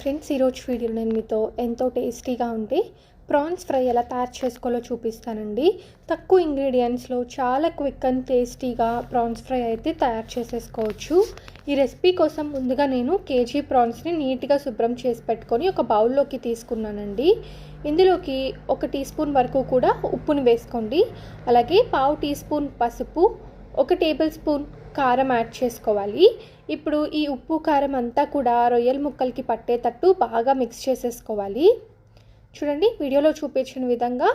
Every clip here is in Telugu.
ఫ్రెండ్స్ ఈరోజు వీడియో నేను మీతో ఎంతో టేస్టీగా ఉంటే ప్రాన్స్ ఫ్రై ఎలా తయారు చేసుకోవాలో చూపిస్తానండి. తక్కువ ఇంగ్రీడియంట్స్లో చాలా క్విక్ అండ్ టేస్టీగా ప్రాన్స్ ఫ్రై అయితే తయారు చేసేసుకోవచ్చు. ఈ రెసిపీ కోసం ముందుగా నేను కేజీ ప్రాన్స్ని నీట్గా శుభ్రం చేసి పెట్టుకొని ఒక బౌల్లోకి తీసుకున్నానండి. ఇందులోకి ఒక టీ స్పూన్ వరకు కూడా ఉప్పుని వేసుకోండి. అలాగే పావు టీ స్పూన్ పసుపు ఒక టేబుల్ స్పూన్ కారం యాడ్ చేసుకోవాలి. ఇప్పుడు ఈ ఉప్పు కారం అంతా కూడా రొయ్యల ముక్కలకి పట్టేటట్టు బాగా మిక్స్ చేసేసుకోవాలి. చూడండి వీడియోలో చూపించిన విధంగా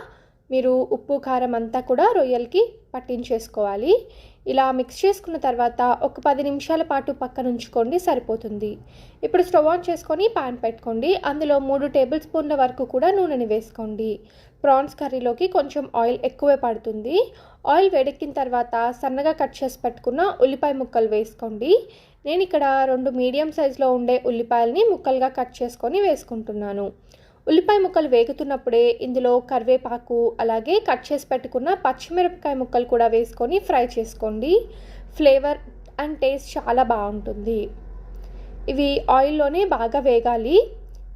మీరు ఉప్పు కారం అంతా కూడా రొయ్యలకి పట్టించేసుకోవాలి. ఇలా మిక్స్ చేసుకున్న తర్వాత ఒక పది నిమిషాల పాటు పక్కన ఉంచుకోండి సరిపోతుంది. ఇప్పుడు స్టవ్ ఆన్ చేసుకొని పాన్ పెట్టుకోండి. అందులో మూడు టేబుల్ స్పూన్ల వరకు కూడా నూనెని వేసుకోండి. ప్రాన్స్ కర్రీలోకి కొంచెం ఆయిల్ ఎక్కువే పడుతుంది. ఆయిల్ వేడెక్కిన తర్వాత సన్నగా కట్ చేసి పెట్టుకున్న ఉల్లిపాయ ముక్కలు వేసుకోండి. నేను ఇక్కడ రెండు మీడియం సైజులో ఉండే ఉల్లిపాయలని ముక్కలుగా కట్ చేసుకొని వేసుకుంటున్నాను. ఉల్లిపాయ ముక్కలు వేగుతున్నప్పుడే ఇందులో కరివేపాకు అలాగే కట్ చేసి పెట్టుకున్న పచ్చిమిరపకాయ ముక్కలు కూడా వేసుకొని ఫ్రై చేసుకోండి. ఫ్లేవర్ అండ్ టేస్ట్ చాలా బాగుంటుంది. ఇవి ఆయిల్లోనే బాగా వేగాలి.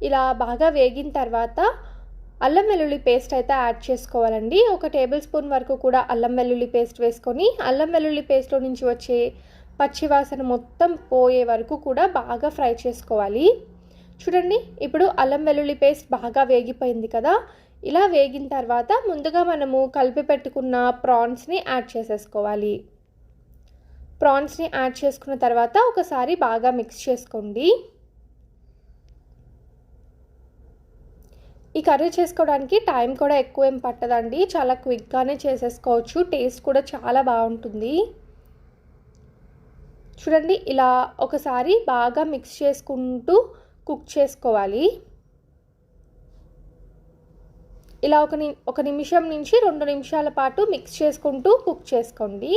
ఇలా బాగా వేగిన తర్వాత అల్లం వెల్లుల్లి పేస్ట్ అయితే యాడ్ చేసుకోవాలండి. ఒక టేబుల్ స్పూన్ వరకు కూడా అల్లం వెల్లుల్లి పేస్ట్ వేసుకొని అల్లం వెల్లుల్లి పేస్ట్లో నుంచి వచ్చే పచ్చివాసన మొత్తం పోయే వరకు కూడా బాగా ఫ్రై చేసుకోవాలి. చూడండి ఇప్పుడు అల్లం వెల్లుల్లి పేస్ట్ బాగా వేగిపోయింది కదా. ఇలా వేగిన తర్వాత ముందుగా మనము కలిపి పెట్టుకున్న ప్రాన్స్ని యాడ్ చేసేసుకోవాలి. ప్రాన్స్ని యాడ్ చేసుకున్న తర్వాత ఒకసారి బాగా మిక్స్ చేసుకోండి. ఈ కర్రీ చేసుకోవడానికి టైం కూడా ఎక్కువ ఏం పట్టదండి. చాలా క్విక్గానే చేసేసుకోవచ్చు. టేస్ట్ కూడా చాలా బాగుంటుంది. చూడండి ఇలా ఒకసారి బాగా మిక్స్ చేసుకుంటూ కుక్ చేసుకోవాలి. ఇలా ఒక ని ఒక నిమిషం నుంచి రెండు నిమిషాల పాటు మిక్స్ చేసుకుంటూ కుక్ చేసుకోండి.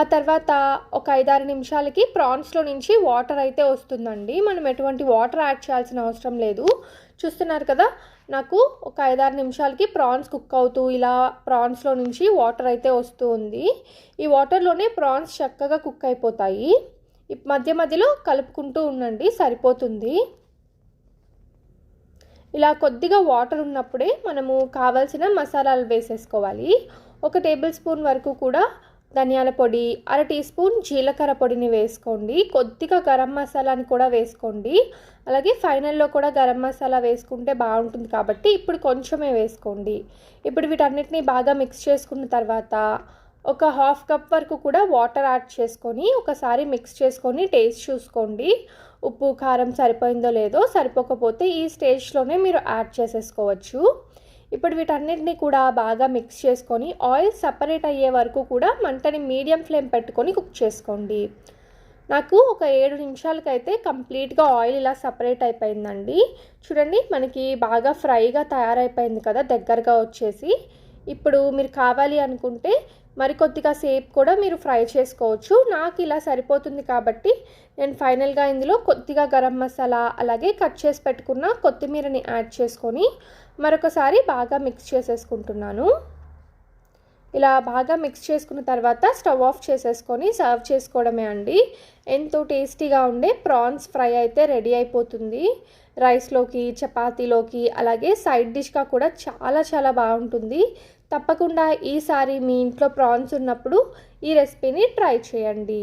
ఆ తర్వాత ఒక ఐదారు నిమిషాలకి ప్రాన్స్లో నుంచి వాటర్ అయితే వస్తుందండి. మనం ఎటువంటి వాటర్ యాడ్ చేయాల్సిన అవసరం లేదు. చూస్తున్నారు కదా నాకు ఒక ఐదారు నిమిషాలకి ప్రాన్స్ కుక్ అవుతూ ఇలా ప్రాన్స్లో నుంచి వాటర్ అయితే వస్తూ ఉంది. ఈ వాటర్లోనే ప్రాన్స్ చక్కగా కుక్ అయిపోతాయి. మధ్య మధ్యలో కలుపుకుంటూ ఉండండి సరిపోతుంది. ఇలా కొద్దిగా వాటర్ ఉన్నప్పుడే మనము కావాల్సిన మసాలాలు వేసేసుకోవాలి. ఒక టేబుల్ స్పూన్ వరకు కూడా ధనియాల పొడి అర టీ స్పూన్ జీలకర్ర పొడిని వేసుకోండి. కొద్దిగా గరం మసాలాని కూడా వేసుకోండి. అలాగే ఫైనల్లో కూడా గరం మసాలా వేసుకుంటే బాగుంటుంది కాబట్టి ఇప్పుడు కొంచెమే వేసుకోండి. ఇప్పుడు వీటన్నిటిని బాగా మిక్స్ చేసుకున్న తర్వాత ఒక హాఫ్ కప్ వరకు కూడా వాటర్ యాడ్ చేసుకొని ఒకసారి మిక్స్ చేసుకొని టేస్ట్ చూసుకోండి. ఉప్పు కారం సరిపోయిందో లేదో సరిపోకపోతే ఈ స్టేజ్లోనే మీరు యాడ్ చేసేసుకోవచ్చు. ఇప్పుడు వీటన్నిటిని కూడా బాగా మిక్స్ చేసుకొని ఆయిల్ సపరేట్ అయ్యే వరకు కూడా మంటని మీడియం ఫ్లేమ్ పెట్టుకొని కుక్ చేసుకోండి. నాకు ఒక ఏడు నిమిషాలకైతే కంప్లీట్గా ఆయిల్ ఇలా సపరేట్ అయిపోయిందండి. చూడండి మనకి బాగా ఫ్రైగా తయారైపోయింది కదా దగ్గరగా వచ్చేసి. ఇప్పుడు మీరు కావాలి అనుకుంటే మరి కొద్దిగా సేపు కూడా మీరు ఫ్రై చేసుకోవచ్చు. నాకు ఇలా సరిపోతుంది కాబట్టి నేను ఫైనల్గా ఇందులో కొద్దిగా గరం మసాలా అలాగే కట్ చేసి పెట్టుకున్న కొత్తిమీరని యాడ్ చేసుకొని మరొకసారి బాగా మిక్స్ చేసేసుకుంటున్నాను. ఇలా బాగా మిక్స్ చేసుకున్న తర్వాత స్టవ్ ఆఫ్ చేసేసుకొని సర్వ్ చేసుకోవడమే అండి. ఎంతో టేస్టీగా ఉండే ప్రాన్స్ ఫ్రై అయితే రెడీ అయిపోతుంది. రైస్లోకి చపాతీలోకి అలాగే సైడ్ డిష్గా కూడా చాలా చాలా బాగుంటుంది. తప్పకుండా ఈసారి మీ ఇంట్లో ప్రాన్స్ ఉన్నప్పుడు ఈ రెసిపీని ట్రై చేయండి.